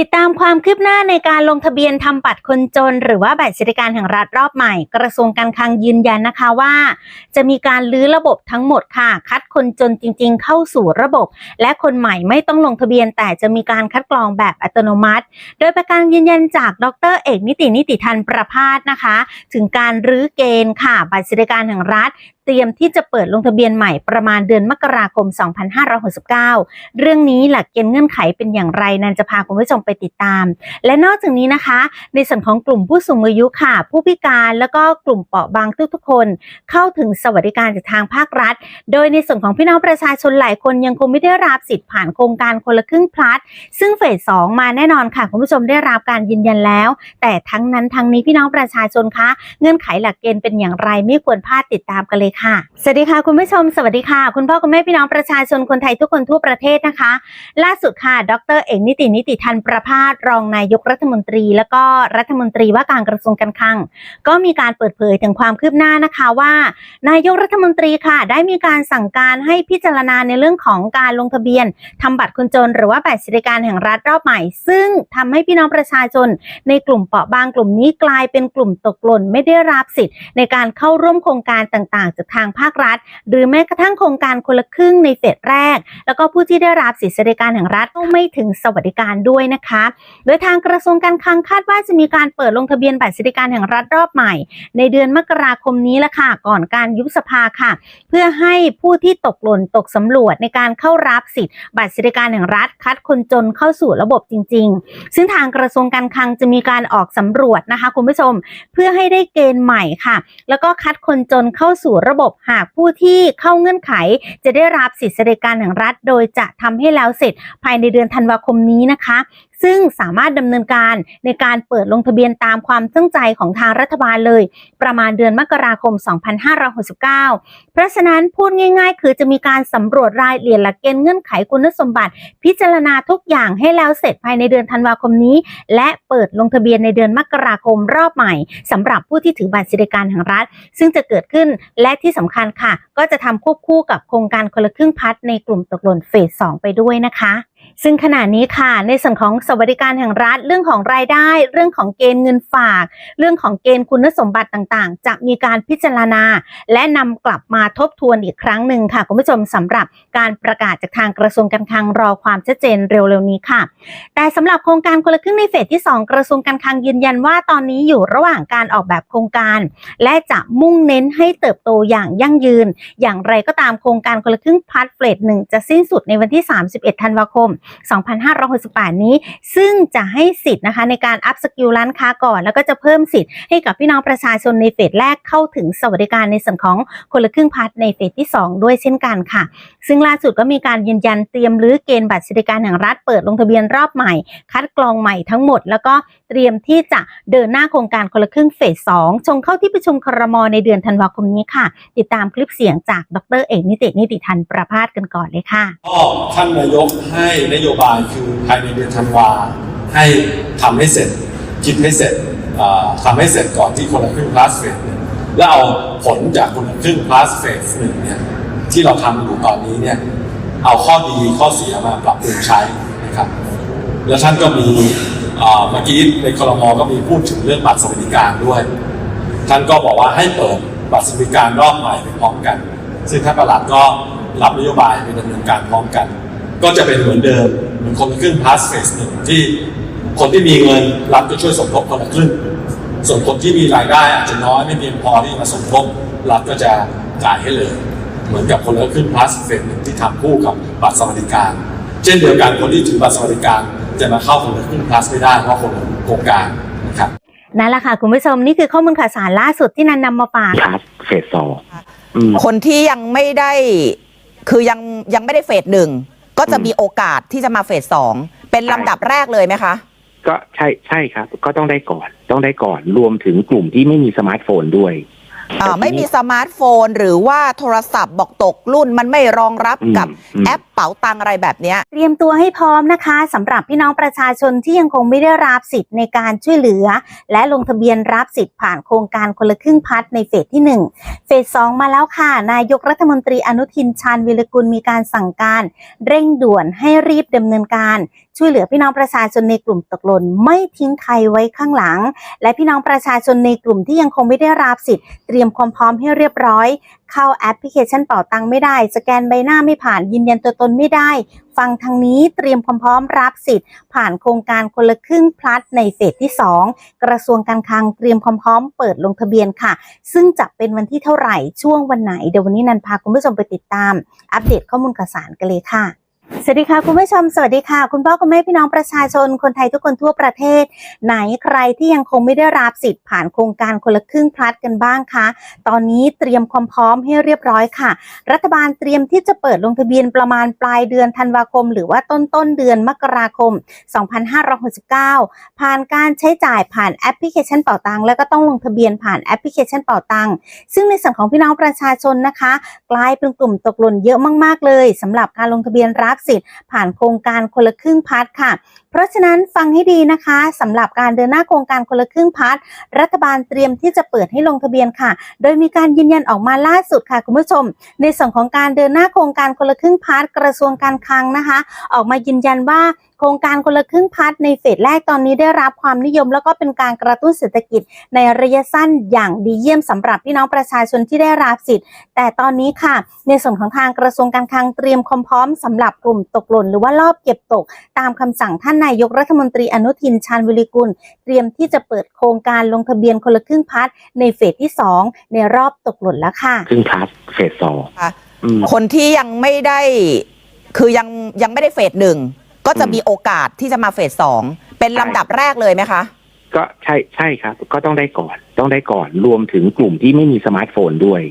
ติดตามความคืบหน้าในการลงทะเบียนทำบัตรคนจน หรือว่าบัตรสวัสดิการแห่งรัฐรอบใหม่ กระทรวงการคลังยืนยันนะคะว่า จะมีการลื้อระบบทั้งหมดค่ะ คัดคนจนจริง ๆ เข้าสู่ระบบ และคนใหม่ไม่ต้องลงทะเบียน แต่จะมีการคัดกรองแบบอัตโนมัติ โดยประการยืนยันจากดร เอกนิตินิติทันประพาสนะคะ ถึงการรื้อเกณฑ์ค่ะ บัตรสวัสดิการแห่งรัฐเตรียมที่จะเปิดลงทะเบียนใหม่ประมาณเดือนมกราคม 2569 เรื่องนี้หลักเกณฑ์เงื่อนไขเป็นอย่างไรนันจะพาคุณผู้ชมไปติดตาม และนอกจากนี้นะคะ ในส่วนของกลุ่มผู้สูงอายุค่ะ ผู้พิการแล้วก็กลุ่มเปราะบางทุกๆคน เข้าถึงสวัสดิการจากทางภาครัฐ โดยในส่วนของพี่น้องประชาชนหลายคนยังคงไม่ได้รับสิทธิ์ผ่านโครงการคนละครึ่งพลัดซึ่งเฟสสองมาแน่นอนค่ะคุณผู้ชมได้รับการยืนยันแล้ว แต่ทั้งนั้นทั้งนี้พี่น้องประชาชนคะ เงื่อนไขหลักเกณฑ์เป็นอย่างไรไม่ควรพลาดติดตามกันเลยค่ะ สวัสดีค่ะคุณผู้ชม สวัสดีค่ะ คุณพ่อคุณแม่พี่น้องประชาชนคนไทยทุกคนทั่วประเทศนะคะ ล่าสุดค่ะ ดรเอกนิตินิติทันประพาสรองนายกรัฐมนตรี แล้วก็รัฐมนตรีว่าการกระทรวงการคลัง ก็มีการเปิดเผยถึงความคืบหน้านะคะว่า นายกรัฐมนตรีค่ะ ได้มีการสั่งการให้พิจารณาในเรื่องของการลงทะเบียนทำบัตรคนจน หรือว่าบัตรสวัสดิการแห่งรัฐรอบใหม่ ซึ่งทำให้พี่น้องประชาชน ในกลุ่มเปราะบางกลุ่มนี้กลายเป็นกลุ่มตกหล่นไม่ได้รับสิทธิ์ในการเข้าร่วมโครงการต่างๆจากทางภาครัฐ หรือแม้กระทั่งโครงการคนละครึ่งในเฟสแรก แล้วก็ผู้ที่ได้รับสิทธิสวัสดิการแห่งรัฐต้องไม่ถึงสวัสดิการด้วยนะคะ โดยทางกระทรวงการคลังคาดว่าจะมีการเปิดลงทะเบียนบัตรสวัสดิการแห่งรัฐรอบใหม่ ในเดือนมกราคมนี้ละค่ะก่อนการยุบสภาค่ะ เพื่อให้ผู้ที่ตกหล่นตกสำรวจในการเข้ารับสิทธิ์บัตรสวัสดิการแห่งรัฐ คัดคนจนเข้าสู่ระบบจริง ๆ ซึ่งทางกระทรวงการคลังจะมีการออกสำรวจนะคะคุณผู้ชม เพื่อให้ได้เกณฑ์ใหม่ค่ะ แล้วก็คัดคนจนเข้าสู่ระบบหากผู้ที่เข้าเงื่อนไข จะได้รับสิทธิสวัสดิการแห่งรัฐ โดยจะทำให้แล้วเสร็จภายในเดือนธันวาคมนี้นะคะซึ่งสามารถดำเนินการในการเปิดลงทะเบียนตามความตั้งใจของทางรัฐบาลเลย ประมาณเดือนมกราคม 2569 เพราะฉะนั้นพูดง่าย ๆ คือจะมีการสำรวจรายละเอียดหลักเกณฑ์เงื่อนไขคุณสมบัติ พิจารณาทุกอย่างให้แล้วเสร็จภายในเดือนธันวาคมนี้ และเปิดลงทะเบียนในเดือนมกราคมรอบใหม่สำหรับผู้ที่ถือบัตรสวัสดิการแห่งรัฐ ซึ่งจะเกิดขึ้นและที่สำคัญค่ะ ก็จะทำควบคู่กับโครงการคนละครึ่งพัดในกลุ่มตกหล่นเฟส2ไปด้วยนะคะ ซึ่งขณะนี้ค่ะในส่วนของสวัสดิการแห่งรัฐเรื่องของรายได้ เรื่องของเกณฑ์เงินฝาก เรื่องของเกณฑ์คุณสมบัติต่างๆ จะมีการพิจารณา และนำกลับมาทบทวนอีกครั้งหนึ่งค่ะคุณผู้ชมสำหรับการประกาศจากทางกระทรวงการคลังรอความชัดเจนเร็วๆนี้ค่ะ แต่สำหรับโครงการคนละครึ่งในเฟสที่ 2 กระทรวงการคลังยืนยันว่าตอนนี้อยู่ระหว่างการออกแบบโครงการ และจะมุ่งเน้นให้เติบโตอย่างยั่งยืน อย่างไรก็ตามโครงการคนละครึ่งพาร์ทเฟสหนึ่งจะสิ้นสุดในวันที่ 31 ธันวาคม2568 นี้ ซึ่งจะให้สิทธิ์นะคะในการอัพสกิลร้านค้าก่อน แล้วก็จะเพิ่มสิทธิ์ให้กับพี่น้องประชาชนในเฟสแรกเข้าถึงสวัสดิการในส่วนของคนละครึ่งพาร์ทในเฟสที่ 2 ด้วยเช่นกันค่ะ ซึ่งล่าสุดก็มีการยืนยันเตรียมรื้อเกณฑ์บัตรสวัสดิการแห่งรัฐเปิดลงทะเบียนรอบใหม่ คัดกรองใหม่ทั้งหมด แล้วก็เตรียมที่จะเดินหน้าโครงการคนละครึ่งเฟส2ชงเข้าที่ประชุมครมในเดือนธันวาคมนี้ค่ะ ติดตามคลิปเสียงจากดรเอกนิตินิติทันประพาสกันก่อนเลยค่ะก็ท่านนายกให้นโยบายคือภายในเดือนธันวาให้ทำให้เสร็จคิดให้เสร็จอ่าทำให้เสร็จก่อนที่คนละครึ่ง plus เฟสหนึ่งแล้วเอาผลจากคนละครึ่ง plus เฟสหนึ่งเนี่ยที่เราทำอยู่ตอนนี้เนี่ยเอาข้อดีข้อเสียมาปรับปรุงใช้นะครับ แล้วท่านก็มีเมื่อกี้ในครมก็มีพูดถึงเรื่องบัตรสวัสดิการด้วย ท่านก็บอกว่าให้เปิดบัตรสวัสดิการรอบใหม่ไปพร้อมกัน ซึ่งท่านประหลัดก็รับนโยบายไปดำเนินการพร้อมกัน ก็จะเป็นเหมือนเดิมเหมือนคนละครึ่งพาสเฟสหนึ่งที่คนที่มีเงินรัฐก็ช่วยสมทบคนละครึ่งส่วนคนที่มีรายได้อาจจะน้อยไม่เพียงพอที่จะมาสมทบรัฐก็จะจ่ายให้เลย เหมือนกับคนละครึ่งพาสเฟสหนึ่งที่ทำคู่กับบัตรสวัสดิการ เช่นเดียวกันคนที่ถือบัตรสวัสดิการจะมาเข้าคนละครึ่งพาสไม่ได้เพราะคนละโครงการนะครับนั่นแหละค่ะ คุณผู้ชม นี่คือข้อมูลข่าวสารล่าสุดที่นันนำมาฝากพาสเฟสสองอืมคนที่ยังไม่ได้คือยังยังไม่ได้เฟสหนึ่ง ก็จะอืมมีโอกาสที่จะมาเฟสสองเป็นลำดับแรกเลยไหมคะ ก็ใช่ใช่ครับ ก็ต้องได้ก่อนต้องได้ก่อนรวมถึงกลุ่มที่ไม่มีสมาร์ทโฟนด้วย อ่าไม่มีสมาร์ทโฟนหรือว่าโทรศัพท์บอกตกรุ่นมันไม่รองรับกับอืม แอปเป๋าตังอะไรแบบเนี้ย เตรียมตัวให้พร้อมนะคะสำหรับพี่น้องประชาชนที่ยังคงไม่ได้รับสิทธิ์ในการช่วยเหลือ และลงทะเบียนรับสิทธิ์ผ่านโครงการคนละครึ่งพัฒในเฟสที่ 1 เฟส 2 มาแล้วค่ะ นายกรัฐมนตรีอนุทินชาญวิรกุลมีการสั่งการ เร่งด่วนให้รีบดำเนินการ ช่วยเหลือพี่น้องประชาชนในกลุ่มตกหล่นไม่ทิ้งใครไว้ข้างหลัง และพี่น้องประชาชนในกลุ่มที่ยังคงไม่ได้รับสิทธิ์เตรียมความพร้อมให้เรียบร้อย เข้าแอปพลิเคชันเป่าตังไม่ได้ สแกนใบหน้าไม่ผ่านยืนยันตัวตนไม่ได้ ฟังทางนี้เตรียมความพร้อมรับสิทธิ์ ผ่านโครงการคนละครึ่งพลัดในเฟสที่ 2 กระทรวงการคลังเตรียมความพร้อมเปิดลงทะเบียนค่ะ ซึ่งจะเป็นวันที่เท่าไหร่ช่วงวันไหนเดี๋ยววันนี้นันพาคุณผู้ชมไปติดตาม อัปเดตข้อมูลข่าวสารกันเลยค่ะ สวัสดีค่ะคุณผู้ชมสวัสดีค่ะ คุณพ่อคุณแม่พี่น้องประชาชนคนไทยทุกคนทั่วประเทศ ไหนใครที่ยังคงไม่ได้รับสิทธิ์ผ่านโครงการคนละครึ่งพลัดกันบ้างคะตอนนี้เตรียมความพร้อมให้เรียบร้อยค่ะ รัฐบาลเตรียมที่จะเปิดลงทะเบียนประมาณปลายเดือนธันวาคม หรือว่าต้นต้นเดือนมกราคม 2569 ผ่านการใช้จ่ายผ่านแอปพลิเคชันเป่าตังแล้วก็ต้องลงทะเบียนผ่านแอปพลิเคชันเป่าตังซึ่งในส่วนของพี่น้องประชาชนนะคะ กลายเป็นกลุ่มตกหล่นเยอะมากๆเลยสำหรับการลงทะเบียนรับสิทธิ์ผ่านโครงการคนละครึ่งพัทค่ะ เพราะฉะนั้นฟังให้ดีนะคะสำหรับการเดินหน้าโครงการคนละครึ่งพัทรัฐบาลเตรียมที่จะเปิดให้ลงทะเบียนค่ะ โดยมีการยืนยันออกมาล่าสุดค่ะคุณผู้ชม ในส่วนของการเดินหน้าโครงการคนละครึ่งพัทกระทรวงการคลังนะคะ ออกมายืนยันว่าโครงการคนละครึ่งพัดในเฟสแรกตอนนี้ได้รับความนิยม แล้วก็เป็นการกระตุ้นเศรษฐกิจในระยะสั้นอย่างดีเยี่ยมสำหรับพี่น้องประชาชนที่ได้รับสิทธิ์ แต่ตอนนี้ค่ะ ในส่วนของทางกระทรวงการคลังเตรียมความพร้อมสำหรับกลุ่มตกหล่น หรือว่ารอบเก็บตก ตามคำสั่งท่านนายกรัฐมนตรีอนุทินชาญวิริกุล เตรียมที่จะเปิดโครงการลงทะเบียนคนละครึ่งพัดในเฟสที่ 2 ในรอบตกหล่นแล้วค่ะครึ่งพลัสเฟสสองคนที่ยังไม่ได้คือยังยังไม่ได้เฟสหนึ่ง ก็จะมีโอกาสที่จะมาเฟสสองเป็นลำดับแรกเลยไหมคะ ก็ใช่ใช่ครับ ก็ต้องได้ก่อนต้องได้ก่อนรวมถึงกลุ่มที่ไม่มีสมาร์ทโฟนด้วย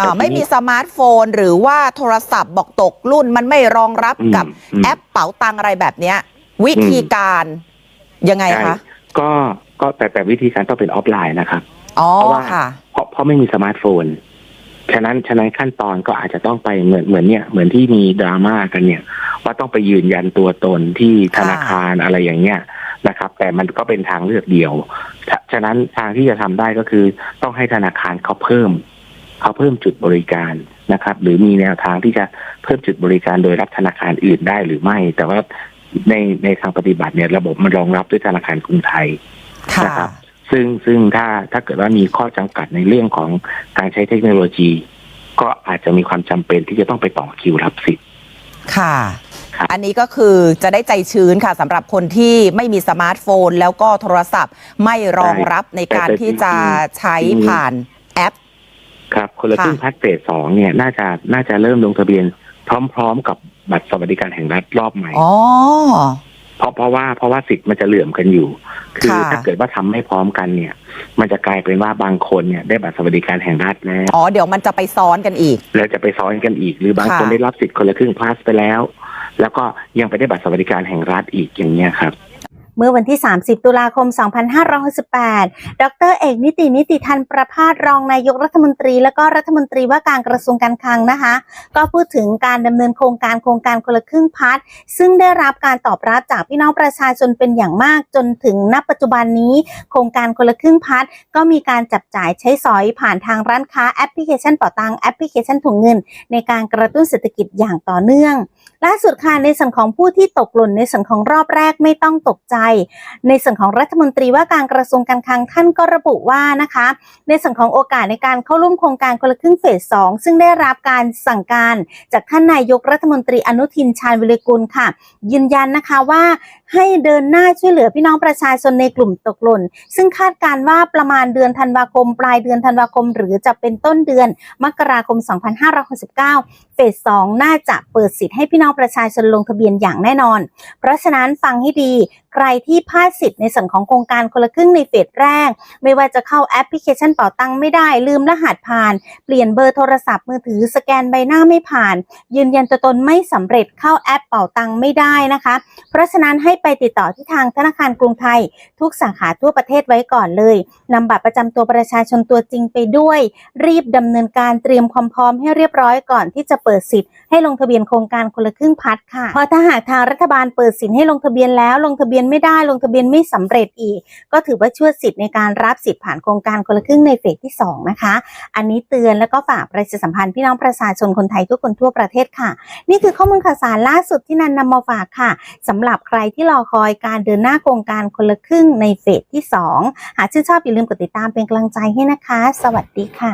อ่าแต่ทีนี้ไม่มีสมาร์ทโฟนหรือว่าโทรศัพท์บอกตกรุ่นมันไม่รองรับอืมกับอืมแอปเป๋าตังอะไรแบบเนี้ย วิธีการยังไงใช่คะก็ก็แต่แต่วิธีการต้องเป็นออฟไลน์นะครับอ๋อเพราะว่าค่ะเพราะเพราะไม่มีสมาร์ทโฟน ฉะนั้นฉะนั้นขั้นตอนก็อาจจะต้องไปเหมือนเหมือนเนี่ยเหมือนที่มีดราม่ากันเนี่ย ว่าต้องไปยืนยันตัวตนที่ธนาคารอะไรอย่างเงี้ยนะครับ แต่มันก็เป็นทางเลือกเดียว ฉะฉะนั้นทางที่จะทำได้ก็คือต้องให้ธนาคารเขาเพิ่มเขาเพิ่มจุดบริการนะครับ หรือมีแนวทางที่จะเพิ่มจุดบริการโดยรับธนาคารอื่นได้หรือไม่ แต่ว่าในในทางปฏิบัติเนี่ยระบบมันรองรับด้วยธนาคารกรุงไทยค่ะนะครับ ซึ่งซึ่งถ้าถ้าเกิดว่ามีข้อจำกัดในเรื่องของการใช้เทคโนโลยี ก็อาจจะมีความจำเป็นที่จะต้องไปต่อคิวรับสิทธิ์ค่ะครับอันนี้ก็คือจะได้ใจชื้นค่ะสำหรับคนที่ไม่มีสมาร์ทโฟน แล้วก็โทรศัพท์ไม่รองรับในการที่จะใช้ผ่านแอป ครับ คนละค่ะครึ่งพัดเฟสสองเนี่ยน่าจะน่าจะเริ่มลงทะเบียนพร้อม ๆ กับบัตรสวัสดิการแห่งรัฐรอบใหม่อ๋อเพ ราะเพราะว่าเพราะว่าสิทธิ์มันจะเหลื่อมกันอยู่ คือค่ะถ้าเกิดว่าทำไม่พร้อมกันเนี่ย มันจะกลายเป็นว่าบางคนเนี่ยได้บัตรสวัสดิการแห่งรัฐแล้วอ๋อเดี๋ยวมันจะไปซ้อนกันอีก แล้วจะไปซ้อนกันอีก หรือบางค่ะคนได้รับสิทธิ์คนละครึ่งพลัสไปแล้ว แล้วก็ยังไปได้บัตรสวัสดิการแห่งรัฐอีกอย่างเงี้ยครับ เมื่อวันที่ 30 ตุลาคม 2568 ดร เอกนิตินิติทันประพาสรองนายกรัฐมนตรี และก็รัฐมนตรีว่าการกระทรวงการคลังนะคะ ก็พูดถึงการดำเนินโครงการโครงการคนละครึ่งพัดซึ่งได้รับการตอบรับจากพี่น้องประชาชนเป็นอย่างมากจนถึงณปัจจุบันนี้ โครงการคนละครึ่งพัดก็มีการจับจ่ายใช้สอยผ่านทางร้านค้าแอปพลิเคชันเป่าตังแอปพลิเคชันถุงเงิน ในการกระตุ้นเศรษฐกิจอย่างต่อเนื่อง ล่าสุดค่ะในส่วนของผู้ที่ตกหล่นในส่วนของรอบแรกไม่ต้องตกใจในส่วนของรัฐมนตรีว่าการกระทรวงการคลังท่านก็ระบุว่านะคะ ในส่วนของโอกาสในการเข้าร่วมโครงการคนละครึ่งเฟสสองซึ่งได้รับการสั่งการ จากท่านนายกรัฐมนตรีอนุทินชาญวิริกุลค่ะ ยืนยันนะคะว่า ให้เดินหน้าช่วยเหลือพี่น้องประชาชนในกลุ่มตกหล่น ซึ่งคาดการณ์ว่าประมาณเดือนธันวาคม ปลายเดือนธันวาคม หรือจะเป็นต้นเดือนมกราคม 2569 เฟสสองน่าจะเปิดสิทธิ์ให้พี่น้องประชาชนลงทะเบียนอย่างแน่นอน เพราะฉะนั้นฟังให้ดีใครที่พลาดสิทธิ์ในส่วนของโครงการคนละครึ่งในเฟสแรก ไม่ว่าจะเข้าแอปพลิเคชันเป๋าตังค์ไม่ได้ ลืมรหัสผ่าน เปลี่ยนเบอร์โทรศัพท์มือถือสแกนใบหน้าไม่ผ่าน ยืนยันตัวตนไม่สำเร็จเข้าแอปเป๋าตังค์ไม่ได้นะคะ เพราะฉะนั้นให้ไปติดต่อที่ทางธนาคารกรุงไทย ทุกสาขาทั่วประเทศไว้ก่อนเลยนำบัตรประจำตัวประชาชนตัวจริงไปด้วย รีบดำเนินการเตรียมความพร้อมให้เรียบร้อยก่อนที่จะเปิดสิทธิ์ให้ลงทะเบียนโครงการคนละครึ่งพัดค่ะเพราะถ้าหากทางรัฐบาลเปิดสิทธิ์ให้ลงทะเบียนแล้วลงทะเบียนไม่ได้ลงทะเบียนไม่สำเร็จอีก ก็ถือว่าช่วยสิทธิ์ในการรับสิทธิ์ผ่านโครงการคนละครึ่งในเฟสที่ 2 นะคะ อันนี้เตือนแล้วก็ฝากประชาสัมพันธ์พี่น้องประชาชนคนไทยทุกคนทั่วประเทศค่ะ นี่คือข้อมูลข่าวสารล่าสุดที่นันนำมาฝากค่ะสำหรับใครที่ที่รอคอยการเดินหน้าโครงการคนละครึ่งในเฟสที่ 2 หากชื่นชอบอย่าลืมกดติดตามเป็นกำลังใจให้นะคะ สวัสดีค่ะ